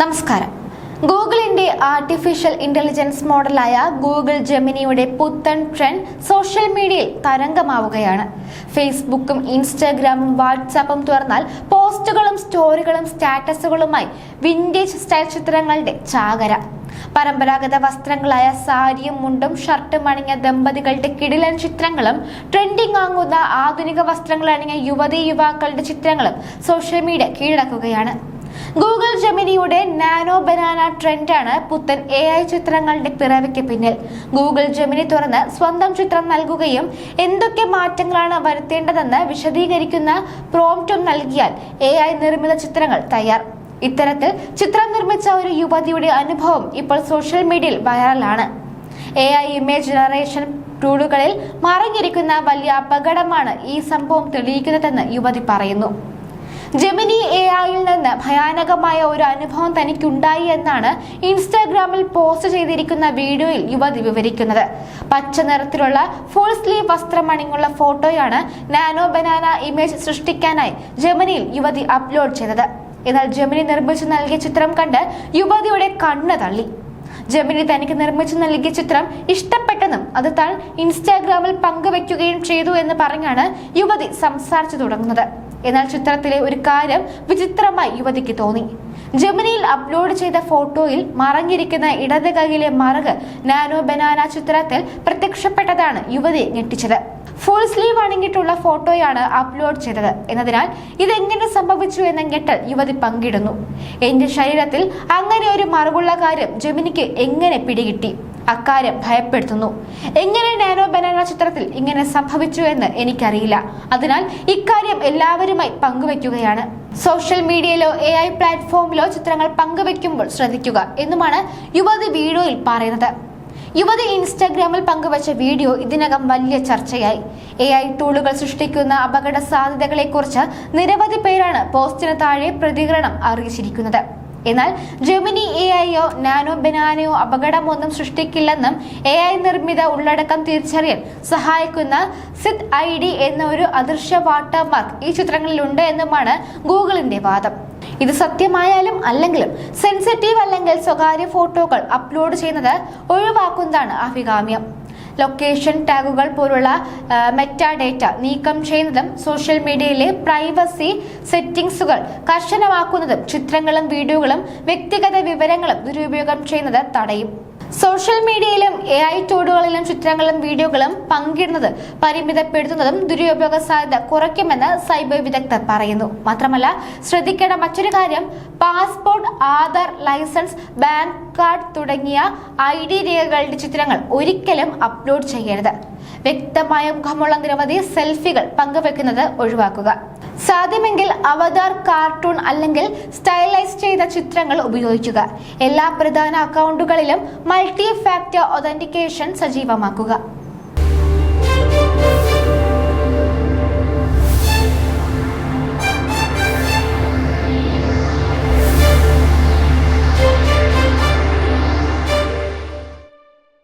നമസ്കാരം. ഗൂഗിളിന്റെ artificial intelligence മോഡലായ ഗൂഗിൾ ജെമിനിയുടെ പുത്തൻ ട്രെൻഡ് സോഷ്യൽ മീഡിയയിൽ തരംഗമാവുകയാണ്. ഫേസ്ബുക്കും ഇൻസ്റ്റാഗ്രാമും വാട്സാപ്പും തുറന്നാൽ പോസ്റ്റുകളും സ്റ്റോറികളും സ്റ്റാറ്റസുകളുമായി വിന്റേജ് സ്റ്റൈൽ ചിത്രങ്ങളുടെ ചാകര. പരമ്പരാഗത വസ്ത്രങ്ങളായ സാരിയും മുണ്ടും ഷർട്ടും അണിഞ്ഞ ദമ്പതികളുടെ കിടിലൻ ചിത്രങ്ങളും ട്രെൻഡിംഗ് ആങ്ങുന്ന ആധുനിക വസ്ത്രങ്ങൾ അണിഞ്ഞ യുവതീ യുവാക്കളുടെ ചിത്രങ്ങളും സോഷ്യൽ മീഡിയ കീഴടക്കുകയാണ്. ഗൂഗിൾ ജെമിനിയുടെ നാനോ ബനാന ട്രെൻഡാണ് പുത്തൻ എ ഐ ചിത്രങ്ങളുടെ പിറവിക്ക് പിന്നിൽ. ഗൂഗിൾ ജെമിനി തുറന്ന് സ്വന്തം ചിത്രം നൽകുകയും എന്തൊക്കെ മാറ്റങ്ങളാണ് വരുത്തേണ്ടതെന്ന് വിശദീകരിക്കുന്ന പ്രോംപ്റ്റും നൽകിയാൽ എ ഐ നിർമ്മിത ചിത്രങ്ങൾ തയ്യാർ. ഇത്തരത്തിൽ ചിത്രം നിർമ്മിച്ച ഒരു യുവതിയുടെ അനുഭവം ഇപ്പോൾ സോഷ്യൽ മീഡിയയിൽ വൈറലാണ് എ ഐ ഇമേജ് ജനറേഷൻ ടൂളുകളിൽ മറിഞ്ഞിരിക്കുന്ന വലിയ അപകടമാണ് ഈ സംഭവം തെളിയിക്കുന്നതെന്ന് യുവതി പറയുന്നു. ജെമിനി എ ഐയിൽ നിന്ന് ഭയാനകമായ ഒരു അനുഭവം തനിക്കുണ്ടായി എന്നാണ് ഇൻസ്റ്റാഗ്രാമിൽ പോസ്റ്റ് ചെയ്തിരിക്കുന്ന വീഡിയോയിൽ യുവതി വിവരിക്കുന്നത്. പച്ച നിറത്തിലുള്ള ഫുൾ സ്ലീവ് വസ്ത്രം അണിങ്ങുള്ള ഫോട്ടോയാണ് നാനോ ബനാന ഇമേജ് സൃഷ്ടിക്കാനായി ജെമിനിയിൽ യുവതി അപ്ലോഡ് ചെയ്തത്. എന്നാൽ ജെമിനി നിർമ്മിച്ചു നൽകിയ ചിത്രം കണ്ട് യുവതിയുടെ കണ്ണ് തള്ളി. ജെമിനി തനിക്ക് നിർമ്മിച്ചു നൽകിയ ചിത്രം ഇഷ്ടപ്പെട്ടെന്നും അത് താൻ ഇൻസ്റ്റാഗ്രാമിൽ പങ്കുവെക്കുകയും ചെയ്തു എന്ന് പറഞ്ഞാണ് യുവതി സംസാരിച്ചു തുടങ്ങുന്നത്. എന്നാൽ ചിത്രത്തിലെ ഒരു കാര്യം വിചിത്രമായി യുവതിക്ക് തോന്നി. ജമിനിയിൽ അപ്ലോഡ് ചെയ്ത ഫോട്ടോയിൽ മറഞ്ഞിരിക്കുന്ന ഇടത് കൈയിലെ മറക് നാനോ ബനാന ചിത്രത്തിൽ പ്രത്യക്ഷപ്പെട്ടതാണ് യുവതി ഞെട്ടിച്ചത്. ഫുൾ സ്ലീവ് അണിഞ്ഞിട്ടുള്ള ഫോട്ടോയാണ് അപ്ലോഡ് ചെയ്തത്. എന്നതിനാൽ ഇതെങ്ങനെ സംഭവിച്ചു എന്ന ഞെട്ടൽ യുവതി പങ്കിടുന്നു. എന്റെ ശരീരത്തിൽ അങ്ങനെ ഒരു മറവുള്ള കാര്യം ജമിനിക്ക് എങ്ങനെ പിടികിട്ടി? അക്കാര്യം ഭയപ്പെടുത്തുന്നു. എങ്ങനെ നാനോ ബനാന ചിത്രത്തിൽ ഇങ്ങനെ സംഭവിച്ചു എന്ന് എനിക്കറിയില്ല. അതിനാൽ ഇക്കാര്യം എല്ലാവരുമായി പങ്കുവയ്ക്കുകയാണ് സോഷ്യൽ മീഡിയയിലോ എ ഐ പ്ലാറ്റ്ഫോമിലോ ചിത്രങ്ങൾ പങ്കുവയ്ക്കുമ്പോൾ ശ്രദ്ധിക്കുക എന്നുമാണ് യുവതി വീഡിയോയിൽ പറയുന്നത്. യുവതി ഇൻസ്റ്റാഗ്രാമിൽ പങ്കുവച്ച വീഡിയോ ഇതിനകം വലിയ ചർച്ചയായി. എ ഐ ടൂളുകൾ സൃഷ്ടിക്കുന്ന അപകട സാധ്യതകളെക്കുറിച്ച് നിരവധി പേരാണ് പോസ്റ്റിന് താഴെ പ്രതികരണം അറിയിച്ചിരിക്കുന്നത്. എന്നാൽ ജെമിനി എ ഐയോ നാനോ ബനാനയോ അപകടമൊന്നും സൃഷ്ടിക്കില്ലെന്നും എ ഐ നിർമ്മിത ഉള്ളടക്കം തിരിച്ചറിയാൻ സഹായിക്കുന്ന സിദ് ഐ ഡി എന്ന ഒരു അദൃശ്യ വാട്ടർമാർക്ക് ഈ ചിത്രങ്ങളിലുണ്ട് എന്നുമാണ് ഗൂഗിളിന്റെ വാദം. ഇത് സത്യമായാലും അല്ലെങ്കിലും സെൻസിറ്റീവ് അല്ലെങ്കിൽ സ്വകാര്യ ഫോട്ടോകൾ അപ്ലോഡ് ചെയ്യുന്നത് ഒഴിവാക്കുന്നതാണ് അഭികാമ്യം. ലൊക്കേഷൻ ടാഗുകൾ പോലുള്ള മെറ്റാ ഡേറ്റ നീക്കം ചെയ്യുന്നതും സോഷ്യൽ മീഡിയയിലെ പ്രൈവസി സെറ്റിംഗ്സുകൾ കർശനമാക്കുന്നതും ചിത്രങ്ങളും വീഡിയോകളും വ്യക്തിഗത വിവരങ്ങളും ദുരുപയോഗം ചെയ്യുന്നത് തടയും. സോഷ്യൽ മീഡിയയിലും എ ഐ ടൂളുകളിലും ചിത്രങ്ങളും വീഡിയോകളും പങ്കിടുന്നത് പരിമിതപ്പെടുത്തുന്നതും ദുരുപയോഗ സാധ്യത കുറയ്ക്കുമെന്ന് സൈബർ വിദഗ്ധർ പറയുന്നു. മാത്രമല്ല ശ്രദ്ധിക്കേണ്ട മറ്റൊരു കാര്യം passport Aadhaar licence bank card തുടങ്ങിയ ഐ ഡി രേഖകളുടെ ചിത്രങ്ങൾ ഒരിക്കലും അപ്ലോഡ് ചെയ്യരുത്. വ്യക്തമായ മുഖമുള്ള നിരവധി സെൽഫികൾ പങ്കുവെക്കുന്നത് ഒഴിവാക്കുക. സാധ്യമെങ്കിൽ അവതാർ കാർട്ടൂൺ അല്ലെങ്കിൽ സ്റ്റൈലൈസ് ചെയ്ത ചിത്രങ്ങൾ ഉപയോഗിക്കുക. എല്ലാ പ്രധാന അക്കൗണ്ടുകളിലും മൾട്ടി ഫാക്ടർ ഒതന്റിക്കേഷൻ സജീവമാക്കുക.